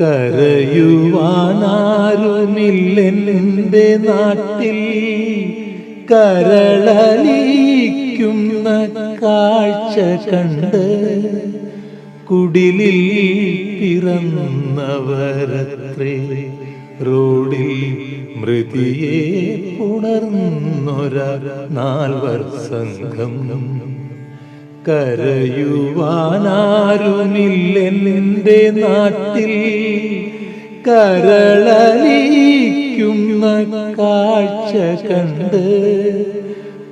കരയുവാനാരുമില്ലെന്റെ നാട്ടിൽ കരളലിക്കുന്ന കാഴ്ച കണ്ട് കുടിലിൽ പിറന്നവരത്രേ റോഡിൽ മൃതിയെ ഉണർന്നൊര നാൽവർ സംഘം. കരയുവാനാരുമില്ലെന്റെ നാട്ടിൽ കരളലിക്കുന്ന കാഴ്ച കണ്ട്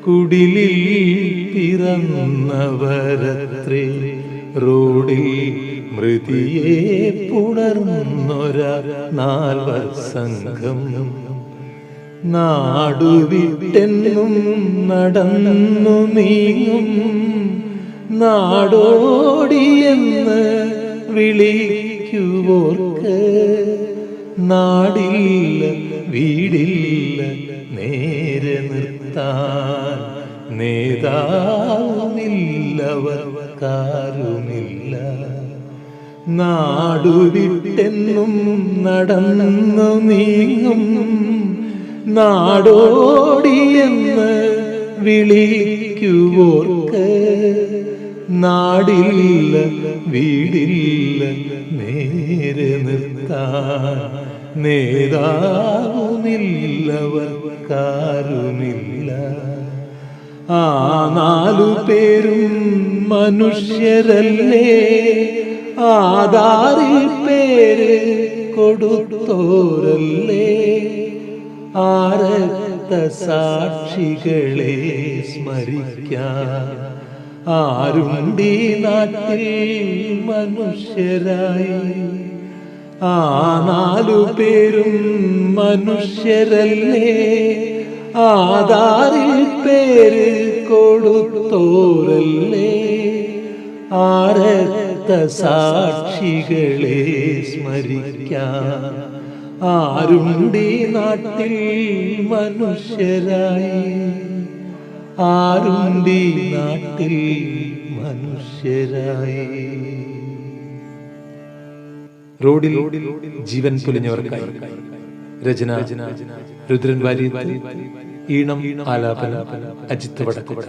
കുടിലിൽ പിറന്നവരത്രേ റോഡിൽ മൃതിയെ പുണർന്നൊര നാൽവർ സംഘം. നാടുവിട്ടെന്നും നടന്നു നീങ്ങും. നാടോടിയെന്ന് വിളിക്കുവോർക്ക്. നാടില്ല വീടില്ല നേരെ നിർത്താൻ. നേതാവുമില്ലവർക്കാരുമില്ല നാടുവിട്ടെന്നും നടന്നു നീങ്ങും. നാടോടിയെന്ന് വിളിക്കുവോർക്ക്. നാടില്ല വീടില്ല നേരെ നിർത്താൻ നേതാവുമില്ലവർക്കാരുമില്ല ആ നാലു പേരും മനുഷ്യരല്ലേ ആധാറിൽ പേര് കൊടുത്തോരല്ലേ. ആരത്ത സാക്ഷികളെ സ്മരിക്കാൻ ആരുണ്ടീ നാട്ടിൽ മനുഷ്യരായി? ആ നാലു പേരും മനുഷ്യരല്ലേ? ആധാറിൽ പേര് കൊടുത്തോരല്ലേ? ആരത്ത സാക്ഷികളെ സ്മരിക്കാൻ ആരുണ്ടീ നാട്ടിൽ മനുഷ്യരായി? ആരുണ്ടീ നാട്ടിൽ മനുഷ്യരായി. റോഡിൽ ജീവൻ പൊലിഞ്ഞവർക്കായി. രചന രുദ്രൻ വാരി ഈണം ആലാപന അജിത്ത് വടക്കുവട